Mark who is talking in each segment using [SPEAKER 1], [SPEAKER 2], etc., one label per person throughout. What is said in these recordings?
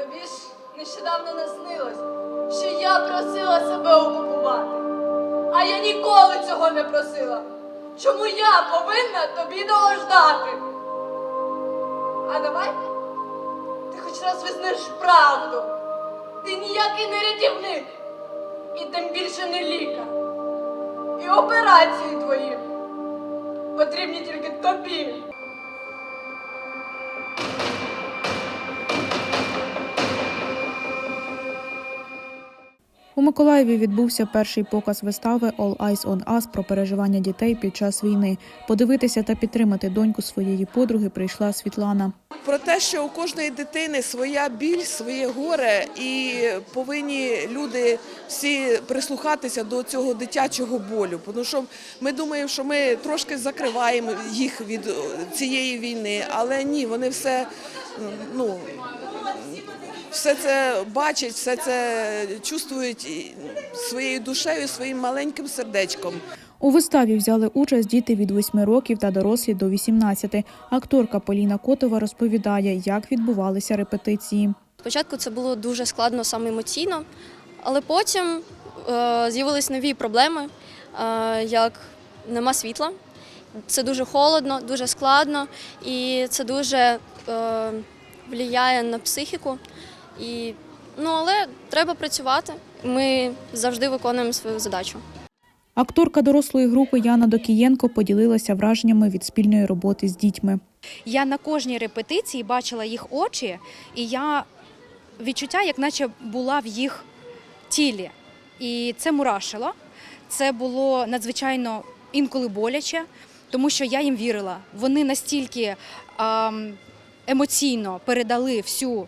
[SPEAKER 1] Тобі ж нещодавно наснилось, що я просила себе окупувати. А я ніколи цього не просила. Чому я повинна тобі догождати? А давай ти хоч раз визнаєш правду. Ти ніякий не рятівник. І тим більше не лікар. І операції твої потрібні тільки тобі.
[SPEAKER 2] У Миколаєві відбувся перший показ вистави All Eyes on Us про переживання дітей під час війни. Подивитися та підтримати доньку своєї подруги прийшла Світлана.
[SPEAKER 3] Про те, що у кожної дитини своя біль, своє горе, і повинні люди всі прислухатися до цього дитячого болю. Тому що ми думаємо, що ми трошки закриваємо їх від цієї війни, але ні, вони все ну. Все це бачать, все це чувствують своєю душею, своїм маленьким сердечком.
[SPEAKER 2] У виставі взяли участь діти від 8 років та дорослі до 18. Акторка Поліна Котова розповідає, як відбувалися репетиції.
[SPEAKER 4] Спочатку це було дуже складно саме емоційно, але потім е, з'явились нові проблеми, е, як нема світла. Це дуже холодно, дуже складно, і це дуже е, впливає на психіку. І, ну, але треба працювати. Ми завжди виконуємо свою задачу.
[SPEAKER 2] Акторка дорослої групи Яна Докієнко поділилася враженнями від спільної роботи з дітьми.
[SPEAKER 5] Я на кожній репетиції бачила їх очі, і я відчуття, як наче була в їх тілі. І це мурашило. Це було надзвичайно інколи боляче, тому що я їм вірила. Вони настільки ем, емоційно передали всю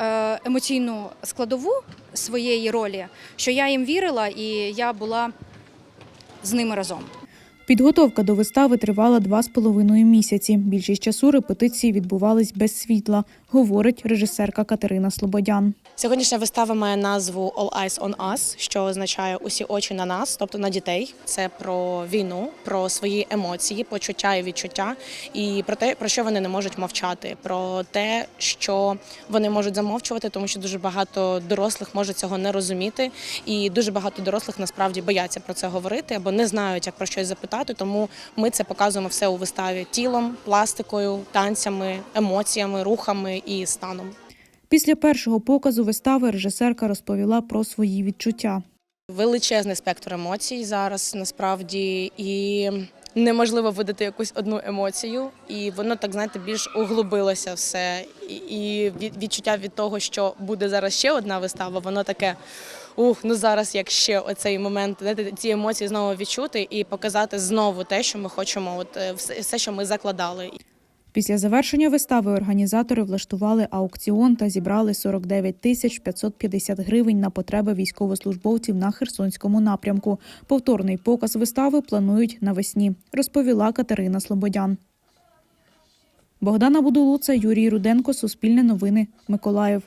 [SPEAKER 5] е, емоційну складову своєї ролі, що я їм вірила і я була з ними разом.
[SPEAKER 2] Підготовка до вистави тривала два з половиною місяці. Більшість часу репетиції відбувались без світла, говорить режисерка Катерина Слободян.
[SPEAKER 6] Сьогоднішня вистава має назву All Eyes on Us, що означає усі очі на нас, тобто на дітей. Це про війну, про свої емоції, почуття і відчуття, і про те, про що вони не можуть мовчати, про те, що вони можуть замовчувати, тому що дуже багато дорослих може цього не розуміти, і дуже багато дорослих насправді бояться про це говорити або не знають, як про щось запитати. Тому ми це показуємо все у виставі тілом, пластикою, танцями, емоціями, рухами і станом.
[SPEAKER 2] Після першого показу вистави режисерка розповіла про свої відчуття.
[SPEAKER 6] Величезний спектр емоцій зараз насправді і неможливо видати якусь одну емоцію, і воно так знаєте більш углубилося все. І, і від- відчуття від того, що буде зараз ще одна вистава, воно таке. Ух, ну зараз як ще оцей момент, знаєте, ці емоції знову відчути і показати знову те, що ми хочемо, от е, все, що ми закладали.
[SPEAKER 2] Після завершення вистави організатори влаштували аукціон та зібрали 49 тисяч 550 гривень на потреби військовослужбовців на Херсонському напрямку. Повторний показ вистави планують навесні, розповіла Катерина Слободян. Богдана Будулуца, Юрій Руденко, Суспільне новини, Миколаїв.